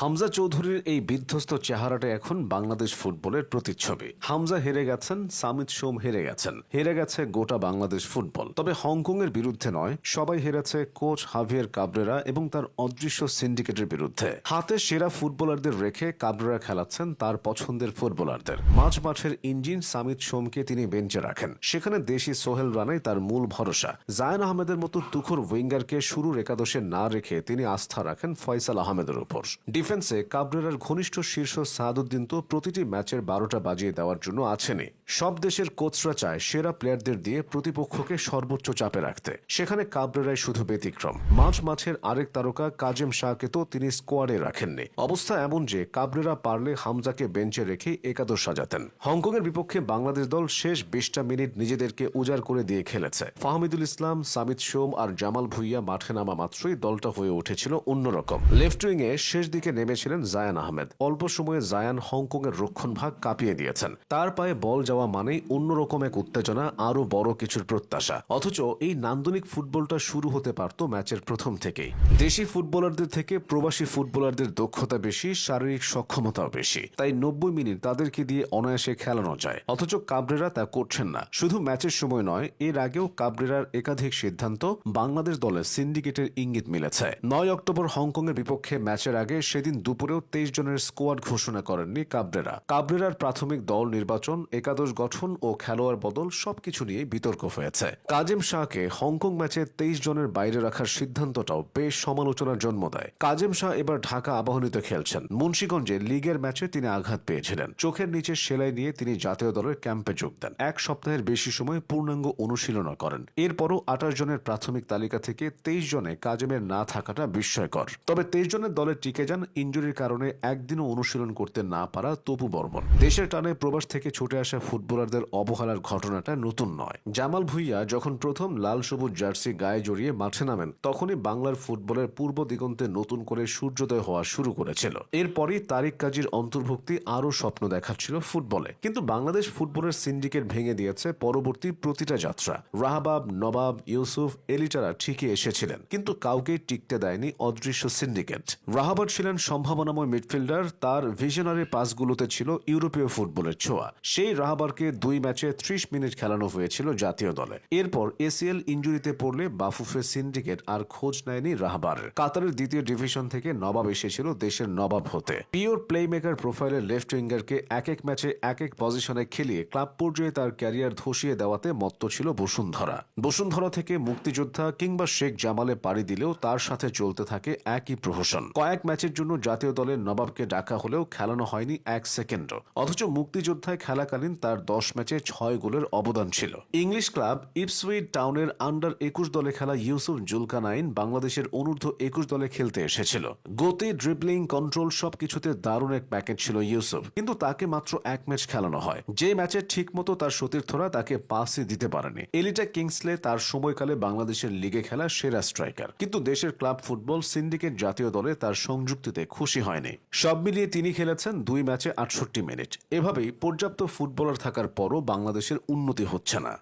হামজা চৌধুরীর এই বিধ্বস্ত চেহারাটা এখন বাংলাদেশ ফুটবলের প্রতিচ্ছবি। হামজা হেরে গেছেন সামিত সোম হেরে গেছেন। হেরে গেছে গোটা বাংলাদেশ ফুটবল। তবে হংকং এর বিরুদ্ধে নয়, সবাই হেরেছে কোচ হাভিয়ার কাবরেরা এবং তার অদৃশ্য সিন্ডিকেটের বিরুদ্ধে। হাতে সেরা ফুটবলারদের রেখে কাবরেরা খেলাচ্ছেন তার পছন্দের ফুটবলারদের। মাঝ মাঠের ইঞ্জিন সামিত সোমকে তিনি বেঞ্চে রাখেন। সেখানে দেশি সোহেল রানাই তার মূল ভরসা। জায়ান আহমেদের মতো তুখর উইঙ্গারকে শুরুর একাদশে না রেখে তিনি আস্থা রাখেন ফয়সাল আহমেদের উপর। ডিফেন্সে কাবরেরার ঘনিষ্ঠ শীর্ষ সাদুদ্দিন তো প্রতিটি ম্যাচের বারোটা বাজিয়ে দেওয়ার জন্য আছেনই। সব দেশের কোচরা চায় সেরা প্লেয়ারদের দিয়ে প্রতিপক্ষকে সর্বোচ্চ চাপে রাখতে। সেখানে কাবরেরাই শুধু ব্যতিক্রম। মাঝ মাঠের আরেক তারকা কাজেম শাহকে তো তিনি স্কোয়াডে রাখেননি। অবস্থা এমন যে কাবরেরা পারলে হামজাকে বেঞ্চে রেখে একাদশ সাজাতেন। হংকংয়ের বিপক্ষে বাংলাদেশ দল শেষ বিশটা মিনিট নিজেদেরকে উজাড় করে দিয়ে খেলেছে। ফাহমিদুল ইসলাম, সামিত সোম আর জামাল ভুইয়া মাঠে নামা মাত্রই দলটা হয়ে উঠেছিল অন্যরকম। লেফট উইং এ শেষ দিকে নেমেছিলেন জায়ান আহমেদ। অল্প সময়ে জায়ান হংকং এর রক্ষণ ভাগ কাঁপিয়ে দিয়েছেন। তার পায়ে বল যাওয়া মানেই অন্যরকম এক উত্তেজনা আরও বড় কিছুর প্রত্যাশা। অথচ এই নান্দনিক ফুটবলটা শুরু হতে পারত ম্যাচের প্রথম থেকেই। দেশি ফুটবলারদের থেকে প্রবাসী ফুটবলারদের দক্ষতা বেশি, শারীরিক সক্ষমতাও বেশি। তাই নব্বই মিনিট তাদেরকে দিয়ে অনায়াসে খেলানো যায়। অথচ কাবরেরা তা করছেন না। শুধু ম্যাচের সময় নয়, এর আগেও কাবরেরার একাধিক সিদ্ধান্ত বাংলাদেশ দলের সিন্ডিকেটের ইঙ্গিত মিলেছে। নয় অক্টোবর হংকং এর বিপক্ষে ম্যাচের আগে সেদিন দুপুরেও তেইশ জনের স্কোয়াড ঘোষণা করেননি কাবরেরা। কাবরেরার প্রাথমিক দল নির্বাচন, একাদশ গঠন ও খেলোয়াড় বদল সবকিছু নিয়ে বিতর্ক হয়েছে। কাজেম শাহকে হংকং ম্যাচে তেইশ জনের বাইরে রাখার সিদ্ধান্তটাও বেশ সমালোচনার জন্ম দেয়। কাজেম শাহ এবার ঢাকা আবাহনীতে খেলছেন। মুন্সীগঞ্জে লিগের ম্যাচে তিনি আঘাত পেয়েছিলেন। চোখের নিচে সেলাই নিয়ে তিনি জাতীয় দলের ক্যাম্পে যোগ দেন। এক সপ্তাহের বেশি সময় পূর্ণাঙ্গ অনুশীলনও করেন। এরপরও আঠাশ জনের প্রাথমিক তালিকা থেকে তেইশ জনে কাজেমের না থাকাটা বিস্ময়কর। তবে তেইশ জনের দলে টিকে যান ইঞ্জুরির কারণে একদিনও অনুশীলন করতে না পারা তপু বর্মন দেশের টানে প্রবাস থেকে ছুটে আসা ফুটবলারদের অবহেলার ঘটনাটা নতুন নয়। জামাল ভুইয়া যখন প্রথম লাল সবুজ জার্সি গায়ে জড়িয়ে মাঠে নামেন, তখনই বাংলার ফুটবলের পূর্ব দিগন্তে নতুন করে সূর্যোদয় হওয়া শুরু করেছিল। এরপরই তারিক কাজীর অন্তর্ভুক্তি আরও স্বপ্ন দেখাচ্ছিল ফুটবলে। কিন্তু বাংলাদেশ ফুটবলের সিন্ডিকেট ভেঙে দিয়েছে পরবর্তী প্রতিটা যাত্রা। রাহাবাব, নবাব, ইউসুফ, এলিটারা ঠিকই এসেছিলেন, কিন্তু কাউকে টিকতে দেয়নি অদৃশ্য সিন্ডিকেট। রাহাবাদ ছিলেন সম্ভাবনাময় মিডফিল্ডার তার ভিশনারি পাসগুলোতে ছিল ইউরোপীয় ফুটবলের ছোঁয়া। সেই রাহাবারকে দুই ম্যাচে ত্রিশ মিনিট খেলানো হয়েছিল জাতীয় দলে। এরপর এসিএল ইঞ্জুরিতে পড়লে বাফুফে সিন্ডিকেট আর খোঁজ নেয়নি রাহাবার। কাতারের দ্বিতীয় ডিভিশন থেকে নবাব এসেছিল দেশের নবাব হতে। পিওর প্লেমেকার প্রোফাইলের লেফট উইঙ্গারকে এক এক ম্যাচে এক এক পজিশনে খেলিয়ে ক্লাব পর্যায়ে তার ক্যারিয়ার ধসিয়ে দেওয়াতে মত্ত ছিল বসুন্ধরা। বসুন্ধরা থেকে মুক্তিযোদ্ধা কিংবা শেখ জামালে পাড়ি দিলেও তার সাথে চলতে থাকে একই প্রহসন। কয়েক ম্যাচের জন্য জাতীয় দলের নবাবকে ডাকা হলেও খেলানো হয়নি এক সেকেন্ডও। অথচ মুক্তিযোদ্ধায় খেলাকালীন তার দশ ম্যাচে ছয় গোলের অবদান ছিল। ইংলিশ ক্লাব ইপসুইট টাউনের আন্ডার একুশ দলে খেলা ইউসুফ জুলকানাইন বাংলাদেশের অনূর্ধ্ব একুশ দলে খেলতে এসেছিল। গতি ড্রিবলিং কন্ট্রোল সবকিছুতে দারুণ এক প্যাকেজ ছিল ইউসুফ। কিন্তু তাকে মাত্র এক ম্যাচ খেলানো হয়। যে ম্যাচে ঠিক মতো তার সতীর্থরা তাকে পাসই দিতে পারেনি। এলিটা কিংসলে তার সময়কালে বাংলাদেশের লিগে খেলা সেরা স্ট্রাইকার কিন্তু দেশের ক্লাব ফুটবল, সিন্ডিকেট জাতীয় দলে তার সংযুক্তিতে খুশি হয়নি। সব মিলিয়ে তিনি খেলেছেন দুই ম্যাচে আটষট্টি মিনিট। এভাবেই পর্যাপ্ত ফুটবলার থাকার পরও বাংলাদেশের উন্নতি হচ্ছে না।